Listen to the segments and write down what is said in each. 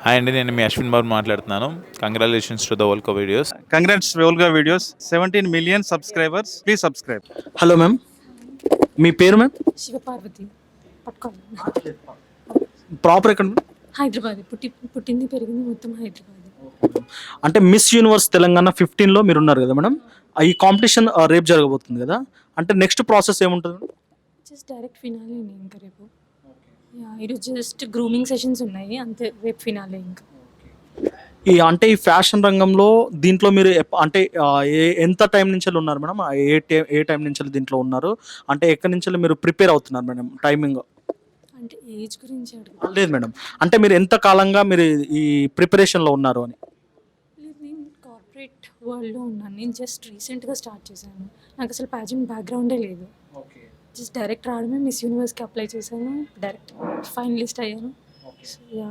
Hi అండి నేను మీ అశ్విన్ బాబు మాట్లాడుతున్నాను. Congratulations to the Volga videos congrats Volga videos seventeen million subscribers please subscribe hello ma'am మీ పేరు ma'am Shivaparvati. Proper ఎక్కడ? హైదరాబాద్. పుట్టి పుట్టింది పెరిగింది మొత్తం హైదరాబాద్. అంటే మిస్ యూనివర్స్ తెలంగాణ ఫిఫ్టీన్లో మీరు ఉన్నారు కదా మేడం ఈ కాంపిటీషన్ రేపు జరగబోతుంది కదా? అంటే నెక్స్ట్ ప్రాసెస్ ఏముంటుంది జస్ట్ డైరెక్ట్ ఫినాలే ఇంకా రేపు. ఈరోజు జస్ట్ గ్రూమింగ్ సెషన్స్ ఉన్నాయి అంతే రేపు ఫినాలే ఇంకా. ఈ అంటే ఈ ఫ్యాషన్ రంగంలో దీంట్లో మీరు ఎప్ప- అంటే ఆ, ఏ ఎంత టైం నుంచి ఉన్నారు మేడం? ఆ, ఏ టైం ఏ టైం నుంచి దీంట్లో ఉన్నారు? అంటే ఎక్కడి నుంచి మీరు ప్రిపేర్ అవుతున్నారు మేడం టైమింగ్ అంటే ఏజ్ గురించి అడుగు. లేదు మేడం. అంటే మీరు ఎంత కాలంగా మీరు ఈ ప్రిపరేషన్లో ఉన్నారు అని? లేదు నేను కార్పొరేట్ వరల్డ్లో ఉన్నాను. నేను జస్ట్ రీసెంట్గా స్టార్ట్ చేశాను. నాకు అసలు ప్యాజెంట్ బ్యాక్గ్రౌండే లేదు. జస్ట్ డైరెక్ట్ రావడమే మిస్ యూనివర్స్కి అప్లై చేశాను. డైరెక్ట్ ఫైనలిస్ట్ అయ్యాను. Yeah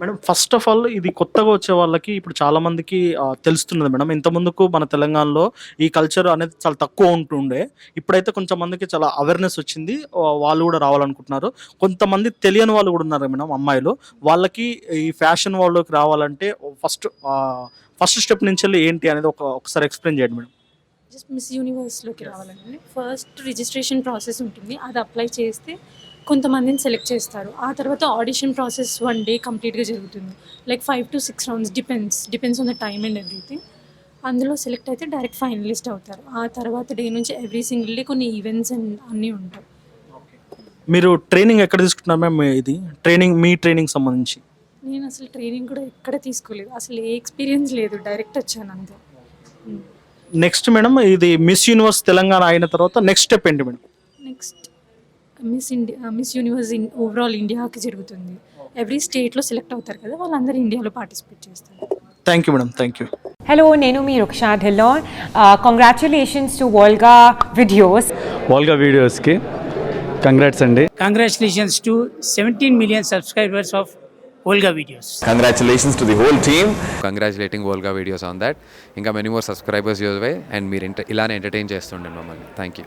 madam first of all ఇది కొత్తగా వచ్చే వాళ్ళకి ఇప్పుడు చాలా మందికి తెలుస్తున్నది మేడం ఇంత ముందుకు మన తెలంగాణలో ఈ కల్చర్ అనేది చాలా తక్కువ ఉంటుండే. ఇప్పుడైతే కొంచెం మందికి చాలా అవేర్నెస్ వచ్చింది. వాళ్ళు కూడా రావాలనుకుంటున్నారు. కొంతమంది తెలియని వాళ్ళు కూడా ఉన్నారు మేడం అమ్మాయిలు. వాళ్ళకి ఈ ఫ్యాషన్ వరల్డ్లోకి రావాలంటే ఫస్ట్ ఫస్ట్ స్టెప్ నుంచి వెళ్ళి ఏంటి అనేది ఒక ఒకసారి ఎక్స్ప్లెయిన్ చేయండి మేడం జస్ట్ మిస్ యూనివర్స్లోకి రావాలండి. ఫస్ట్ రిజిస్ట్రేషన్ ప్రాసెస్ ఉంటుంది. అది అప్లై చేస్తే కొంతమందిని సెలెక్ట్ చేస్తారు. ఆ తర్వాత ఆడిషన్ ప్రాసెస్ వన్ డే కంప్లీట్గా జరుగుతుంది. Like five to six rounds depends depends on the time and everything అందులో సెలెక్ట్ అయితే డైరెక్ట్ ఫైనలిస్ట్ అవుతారు. ఆ తర్వాత డే నుంచి ఎవ్రీ సింగిల్ డే కొన్ని ఈవెంట్స్ అండ్ అన్నీ ఉంటాయి. మీరు ట్రైనింగ్ ఎక్కడ తీసుకుంటున్నారు మ్యామ్ ఇది? ట్రైనింగ్ మీ ట్రైనింగ్ సంబంధించి? నేను అసలు ట్రైనింగ్ కూడా ఎక్కడ తీసుకోలేదు. అసలు ఏ ఎక్స్పీరియన్స్ లేదు. డైరెక్ట్ వచ్చాను అంతే. Hmm. నెక్స్ట్ మేడం ఇది మిస్ యూనివర్స్ తెలంగాణ అయిన తర్వాత నెక్స్ట్ స్టెప్ ఏంటి madam next miss India miss universe in overall ఇండియాకి జరుగుతుంది. ఎవ్రీ స్టేట్లో సెలెక్ట్ అవుతారు కదా వాళ్ళందరూ ఇండియాలో పార్టిసిపేట్ చేస్తారు. Thank you madam thank you Hello, Nenu mi Ruksha Dhillon. Uh, congratulations to Volga Videos. Volga వీడియోస్కి కంగ్రాట్స్ అండి. Congratulations to 17 million subscribers of Olga Videos. Congratulations to the whole team. Congratulating Volga videos on that ఇంకా many more subscribers use why and మీరు ఇంట ఇలానే entertain చేస్తుండండి మమ్మల్ని thank you